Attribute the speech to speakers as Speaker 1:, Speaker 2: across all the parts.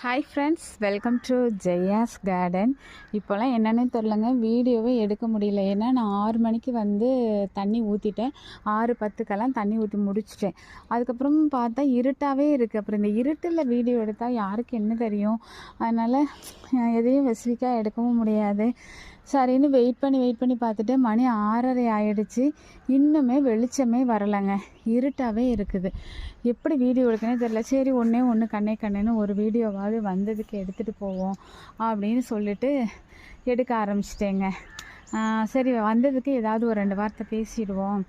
Speaker 1: Hi friends welcome to Jaya's garden இப்போல்லாம் என்னென்னு தெரிலங்க வீடியோவே எடுக்க முடியல. ஏன்னா நான் ஆறு மணிக்கு வந்து தண்ணி ஊற்றிட்டேன் ஆறு பத்துக்கெல்லாம் தண்ணி ஊற்றி முடிச்சிட்டேன். அதுக்கப்புறம் பார்த்தா இருட்டாகவே இருக்குது அப்புறம் இந்த இருட்டில் வீடியோ எடுத்தால் யாருக்கு என்ன தெரியும்? அதனால் எதையும் ஸ்பெசிஃபிக்காக எடுக்கவும் முடியாது. சரின்னு வெயிட் பண்ணி வெயிட் பண்ணி பார்த்துட்டு மணி ஆறரை ஆயிடுச்சு. இன்னுமே வெளிச்சமே வரலைங்க. இருட்டாகவே இருக்குது. எப்படி வீடியோ எடுக்கனே தெரில சரி ஒன்றே ஒன்று கண்ணே கண்ணேன்னு ஒரு வீடியோவாவது வந்ததுக்கு எடுத்துகிட்டு போவோம் அப்படின்னு சொல்லிட்டு எடுக்க ஆரம்பிச்சிட்டேங்க. சரி வந்ததுக்கு ஏதாவது ஒரு ரெண்டு வார்த்தை பேசிடுவோம்.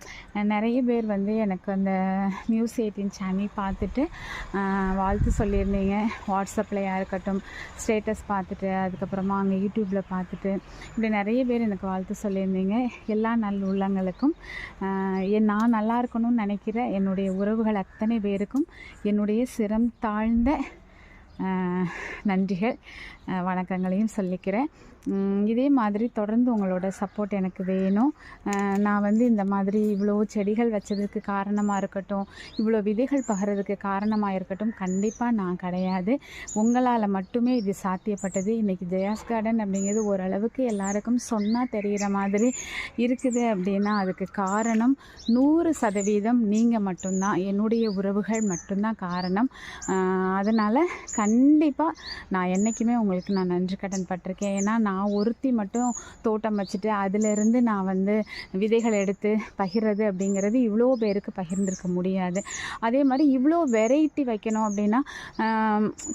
Speaker 1: நிறைய பேர் வந்து எனக்கு அந்த நியூஸ் எயிட்டின் சேனல் பார்த்துட்டு வாழ்த்து சொல்லியிருந்தீங்க. வாட்ஸ்அப்லையாக இருக்கட்டும் ஸ்டேட்டஸ் பார்த்துட்டு அதுக்கப்புறமா அங்கே யூடியூப்பில் பார்த்துட்டு இப்படி நிறைய பேர் எனக்கு வாழ்த்து சொல்லியிருந்தீங்க. எல்லா நல் உள்ளங்களுக்கும் என் நான் நல்லா இருக்கணும்னு நினைக்கிற என்னுடைய உறவுகள் அத்தனை பேருக்கும் என்னுடைய சிரம் தாழ்ந்த நன்றிகள். வணக்கங்களையும் சொல்லிக்கிறேன். இதே மாதிரி தொடர்ந்து உங்களோட சப்போர்ட் எனக்கு வேணும். நான் வந்து இந்த மாதிரி இவ்வளோ செடிகள் வச்சதுக்கு காரணமாக இருக்கட்டும் இவ்வளோ விதைகள் பகிறதுக்கு காரணமாக இருக்கட்டும் கண்டிப்பாக நான் கிடையாது. உங்களால் மட்டுமே இது சாத்தியப்பட்டது. இன்றைக்கி ஜெயாஸ் கார்டன் அப்படிங்கிறது ஓரளவுக்கு எல்லாருக்கும் சொன்னால் தெரிகிற மாதிரி இருக்குது அப்படின்னா அதுக்கு காரணம் நூறு சதவீதம் நீங்கள் மட்டும்தான். என்னுடைய உறவுகள் மட்டும்தான் காரணம். அதனால் கண்டிப்பாக நான் என்றைக்குமே உங்களுக்கு நான் நன்றி கடன் பட்டிருக்கேன். ஏன்னா நான் ஒருத்தி மட்டும் தோட்டம் வச்சுட்டு அதிலிருந்து நான் வந்து விதைகள் எடுத்து பகிர்றது அப்படிங்கிறது இவ்வளோ பேருக்கு பகிர்ந்துருக்க முடியாது. அதே மாதிரி இவ்வளோ வெரைட்டி வைக்கணும் அப்படின்னா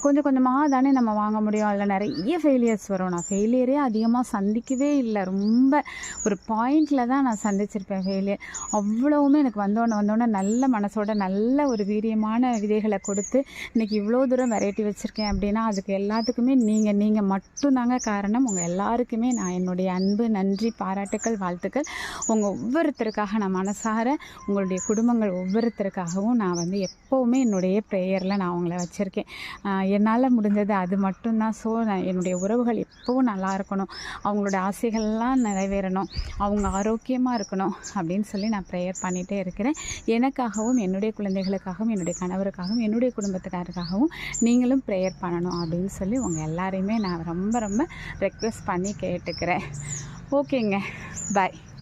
Speaker 1: கொஞ்சம் கொஞ்சமாக தானே நம்ம வாங்க முடியும். அதில் நிறைய ஃபெயிலியர்ஸ் வரும். நான் ஃபெயிலியரே அதிகமாக சந்திக்கவே இல்லை. ரொம்ப ஒரு பாயிண்டில் தான் நான் சந்திச்சிருப்பேன் ஃபெயிலியர் அவ்வளவுமே எனக்கு வந்தோடனே வந்தோடனே நல்ல மனசோட நல்ல ஒரு வீரியமான விதைகளை கொடுத்து இன்றைக்கி இவ்வளோ தூரம் வெரைட்டி வச்சு வச்சுருக்கேன் அப்படின்னா அதுக்கு எல்லாத்துக்குமே நீங்கள் நீங்கள் மட்டும்தாங்க காரணம். உங்கள் எல்லாருக்குமே நான் என்னுடைய அன்பு நன்றி பாராட்டுக்கள் வாழ்த்துக்கள். உங்கள் ஒவ்வொருத்தருக்காக நான் மனசார உங்களுடைய குடும்பங்கள் ஒவ்வொருத்தருக்காகவும் நான் வந்து எப்போவுமே என்னுடைய ப்ரேயரில் நான் அவங்கள வச்சுருக்கேன். என்னால் முடிஞ்சது அது மட்டும்தான். ஸோ நான் என்னுடைய உறவுகள் எப்போவும் நல்லா இருக்கணும். அவங்களோட ஆசைகள்லாம் நிறைவேறணும். அவங்க ஆரோக்கியமாக இருக்கணும் அப்படின்னு சொல்லி நான் ப்ரேயர் பண்ணிகிட்டே இருக்கிறேன். எனக்காகவும் என்னுடைய குழந்தைகளுக்காகவும் என்னுடைய கணவருக்காகவும் என்னுடைய குடும்பத்துக்காரருக்காகவும் நீங்களும் ப்ரேயர் பண்ணணும் அப்படின்னு சொல்லி உங்கள் எல்லாரையுமே நான் ரொம்ப ரொம்ப ரெக்வெஸ்ட் பண்ணி கேட்டுக்கிறேன். ஓகேங்க பாய்